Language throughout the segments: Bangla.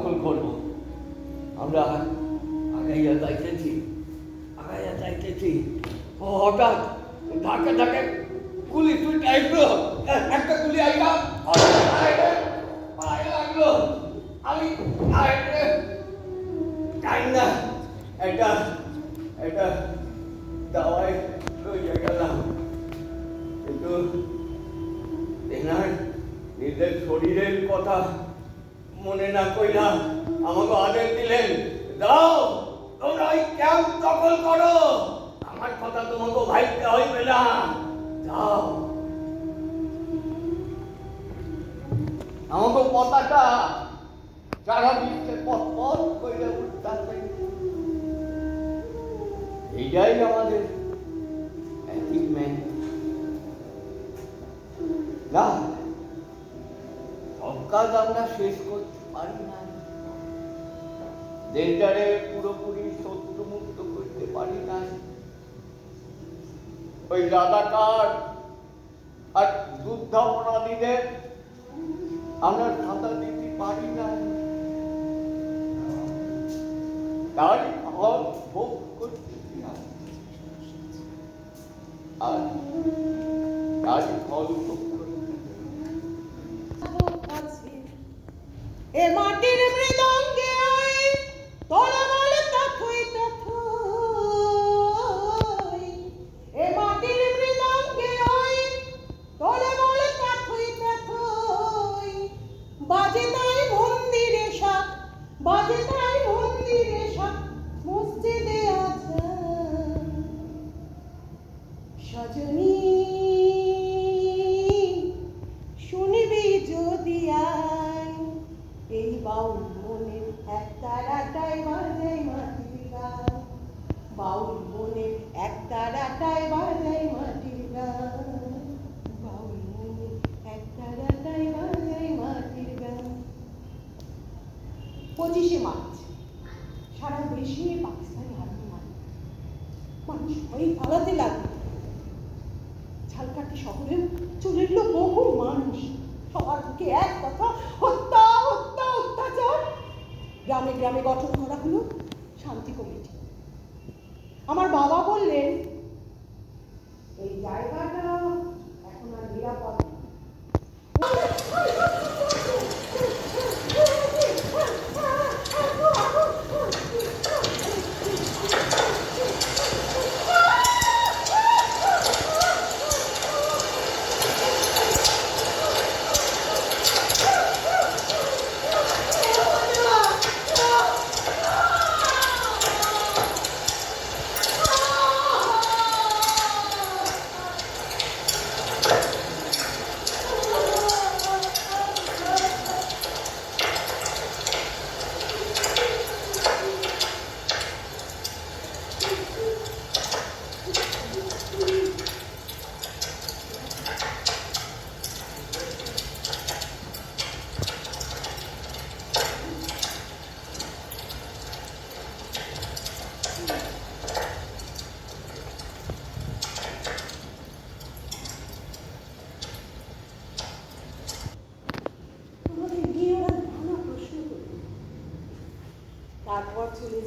দখল করব? আমরা আগাইয়া যাইতেছি আগাইয়া যাইতেছি। ও, হঠাৎ ধাক্কা ধাক্কা গুলি তুই টাইপলো একটা গুলি আইয়া পায়ে লাগল। আমি টাইম না। একটা একটা দাওয়াই লইয়া গেলাম। কিন্তু নিজের শরীরের কথা মনে না কইলা আমাকে আদেশ দিলেন, দাও, তোমরা ওই ক্যাম্প দখল করো। আমার কথা তোমাকে ভাইতে হইবে না। যাও। আমাকে পতাকা সারা বিশ্বে পথ পথ করে উঠতে এইটাই আমাদের অ্যাচিভমেন্ট না কাজ আমরা শেষ করতে পারি না। দেশটারে পুরোপুরি শত্রু মুক্ত করতে পারি না। ওই রাজাকার আর যুদ্ধাপরাধীদের আমরা সাঁতার দিতে পারি না। তার ফল ভোগ করতে আর তার ফল ভোগ এ মাটির মৃদঙ্গে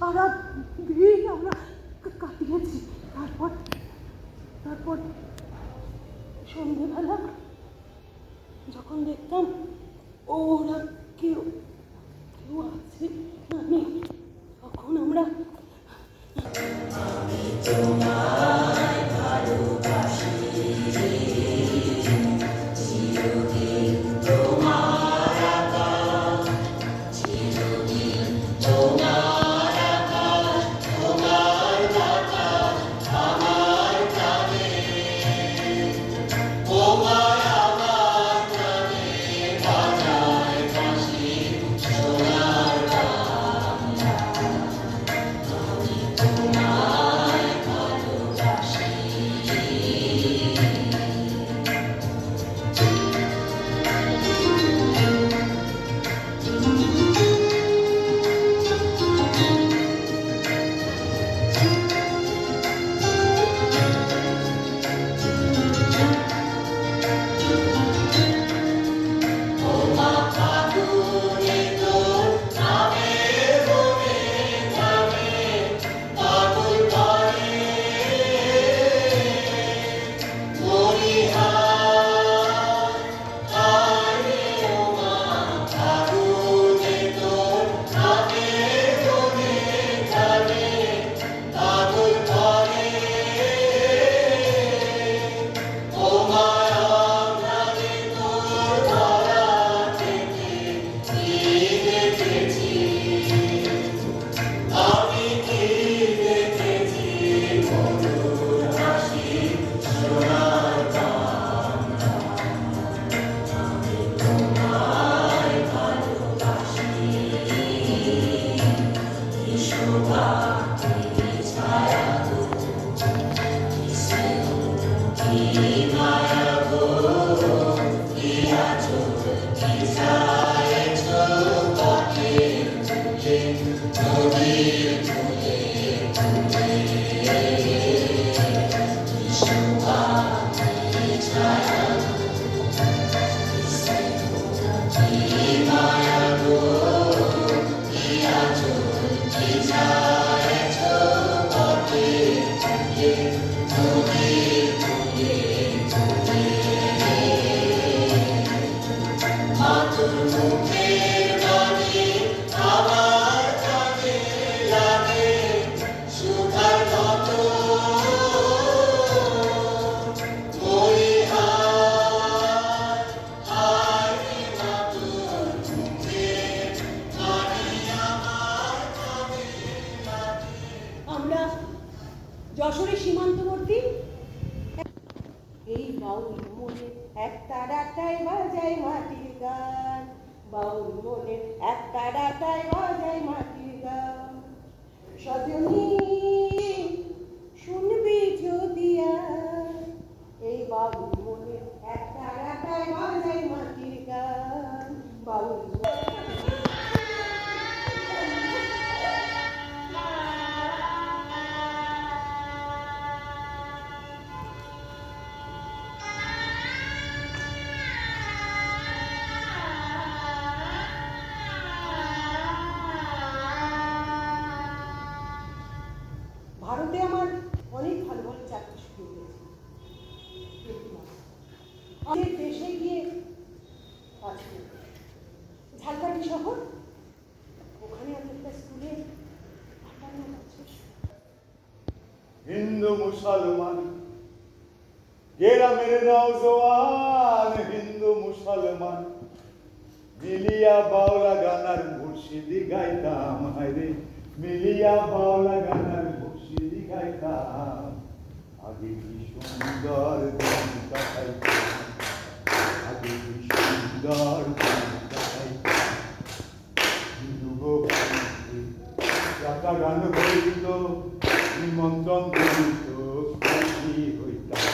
Arap Dai, আমি দেশে গিয়ে কাজ করব ঝালকাঠি শহর? ওখানে আমি একটা স্কুলে আটান্ন বছর। হিন্দু, মুসলমান গেরা মেরে নওজোয়ান হিন্দু, মুসলমান। মিলিয়া বাউলা গানার মুর্শিদি গাইতাম, হায়রে। মিলিয়া বাউলা গানার মুর্শিদি গাইতাম। আগে কি সুন্দর দিন কাটাইতাম। সুন্দর গান করিত নিমন্ত্রণ করিত হইতাম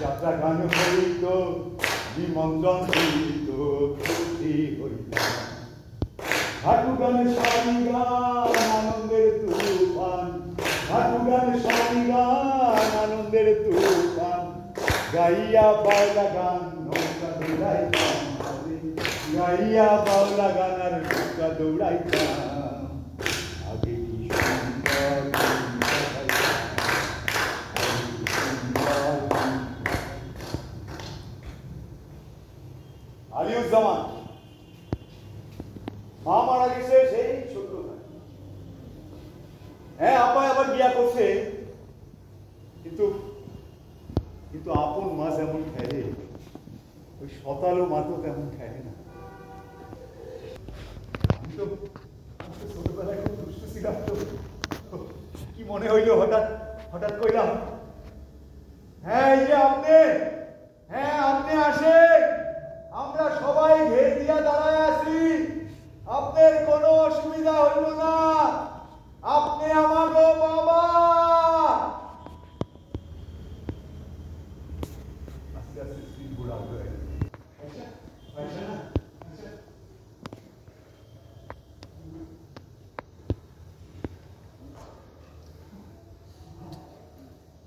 যাত্রা গান করিত নিমন্ত্রণ করিত সেই ছোট্টবেলায় হ্যাঁ আব্বাই আবার বিয়া করছে। কিন্তু কিন্তু আপন মা যেমন খেলে ওই সতালো মা তো তেমন খেলে না। কি মনে হইল হঠাৎ হঠাৎ কইলাম হ্যাঁ এই যে আপনি হ্যাঁ আপনি আসেন। আমরা সবাই ঘের দিয়া দাঁড়ায় আছি। আপনার কোনো অসুবিধা হইল না। আপনি আমারও বাবা আস্তে আস্তে স্ত্রী বুড়া হয়ে গেছে। আচ্ছা, আচ্ছা না, আচ্ছা।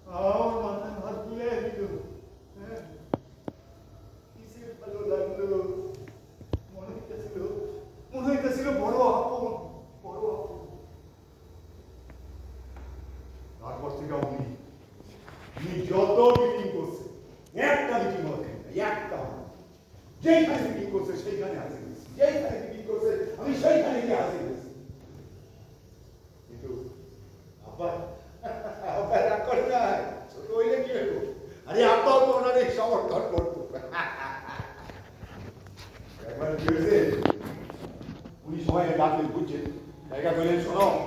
আমার মাথায় হাত তুলে দিল হ্যাঁ কিসের ভালো লাগল মনে হইতেছিল মনে হইতেছিল বড় আপন বড় আপন তারপর থেকে উনি উনি যত মিটিং করছে একটা মিটিং হবে একটা যেইখানে মিটিং করছে সেইখানে হাজির হয়েছি যেইখানে মিটিং করছে আমি সেইখানে গিয়ে হাজির হয়েছি কিন্তু আব্বা আব্বা রাগ করে না ছোট হইলে কি হইব আরে আব্বাও তো ওনারে সমর্থন করতো একবার কি হয়েছে উনি সবাই ডাকলেন বুঝছেন জায়গা বললেন শোনো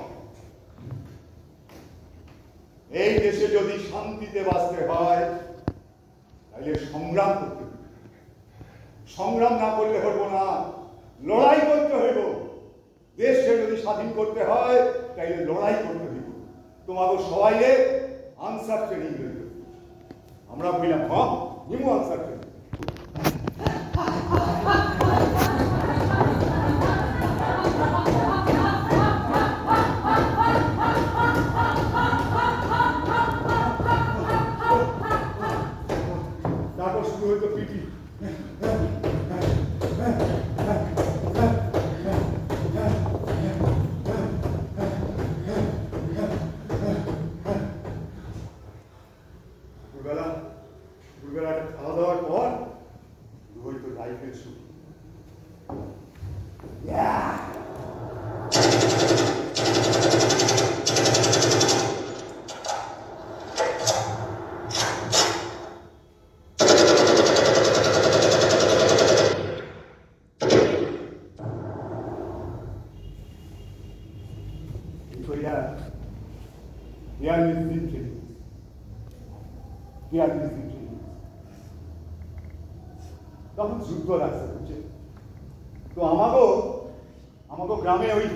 the PP. Yeah, yeah, listening to Yeah, listening to তখন যুদ্ধ রাস্তা বুঝছে তো আমাকেও আমাকেও গ্রামে ওই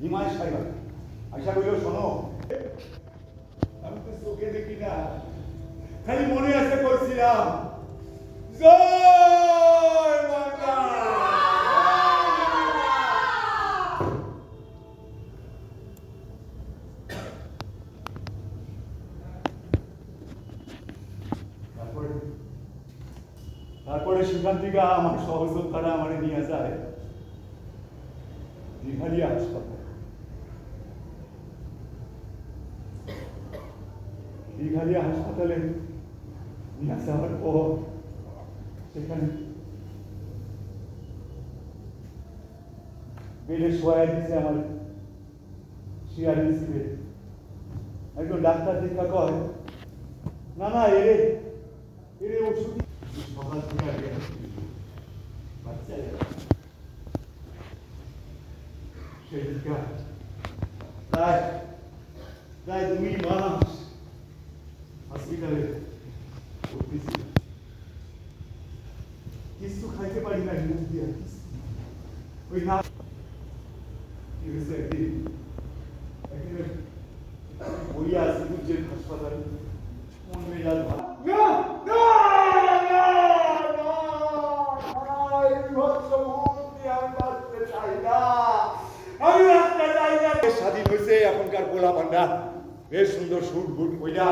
হিমায় সাহেব আশা করিল শোনো আমি তো চোখে দেখি না খালি মনে আছে করছিলাম। জয় মাতা। তারপরে সেখান থেকে আমার সহযোদ্ধারা আমার নিয়ে যায়। দীঘালিয়া হাসপাতাল দীঘালিয়া হাসপাতালে নিয়ে যাওয়ার পর সেখানে বেডে শোয়া দিয়েছে আমার সিআরবিসি বেড একজন ডাক্তার দেখা কয়, না না, এরে এরে ওষুধ সকাল থেকে আগে বাচ্চা সেই দিকা প্রায় প্রায় দুই মাস হসপিটালে ভর্তি ছিল কিছু খাইতে পারি না মুখ দিয়া ওই না কি হয়েছে একদিন একদিন বইয়া আছে বুঝছেন হাসপাতালে মন মেজাজ ভালো না বেশ সুন্দর সুট বুট কইরা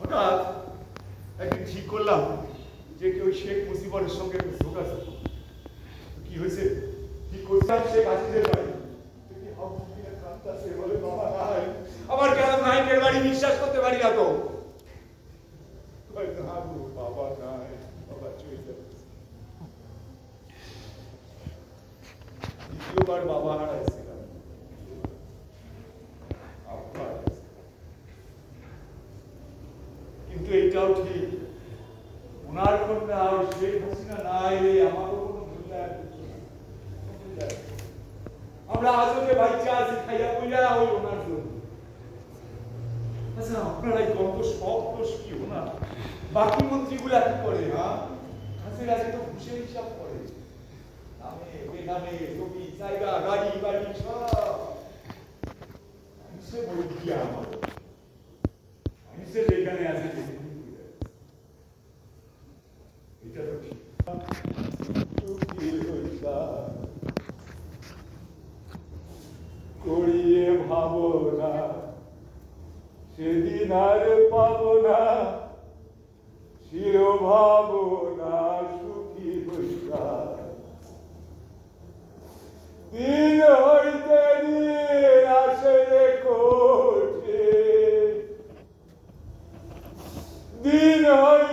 হঠাৎ একদিন ঠিক করলাম যে কি ওই শেখ মুজিবরের সঙ্গে। কি হয়েছে? কি করছিলাম শেখ হাসিনের বাড়ি। বলে বাবা নাই আমার কেন নাইকের বাড়ি বিশ্বাস করতে পারি না তো কয়, না গো, বাবা নাই বাবা চলে যাচ্ছে দ্বিতীয়বার বাবা হারাইছিলাম আব্বা হারাইছিলাম। কিন্তু এইটাও ঠিক ওনার কন্যা ওই শেখ হাসিনা না এলে আমারও কোনো মূল্যায়ন করতো না। কোনো মূল্যায়ন করতো না। আমরা আজও যে বাচ্চা আছি খাইয়া পইয়া ওই ওনার জন্য আচ্ছা আপনার এই গল্প সব দোষ কি ওনার বাকি মন্ত্রীগুলা কি করে হ্যাঁ হাসির আছে তো ঘুষের হিসাব করে। নামে, বেনামে জমি জায়গা, গাড়ি, বাড়ি, সব। সে বই দিয়া। আমার সেদিন আর পাব না। চির সুখী হইতা দিন হইতে দিন আসে কোঠে দিন হইতে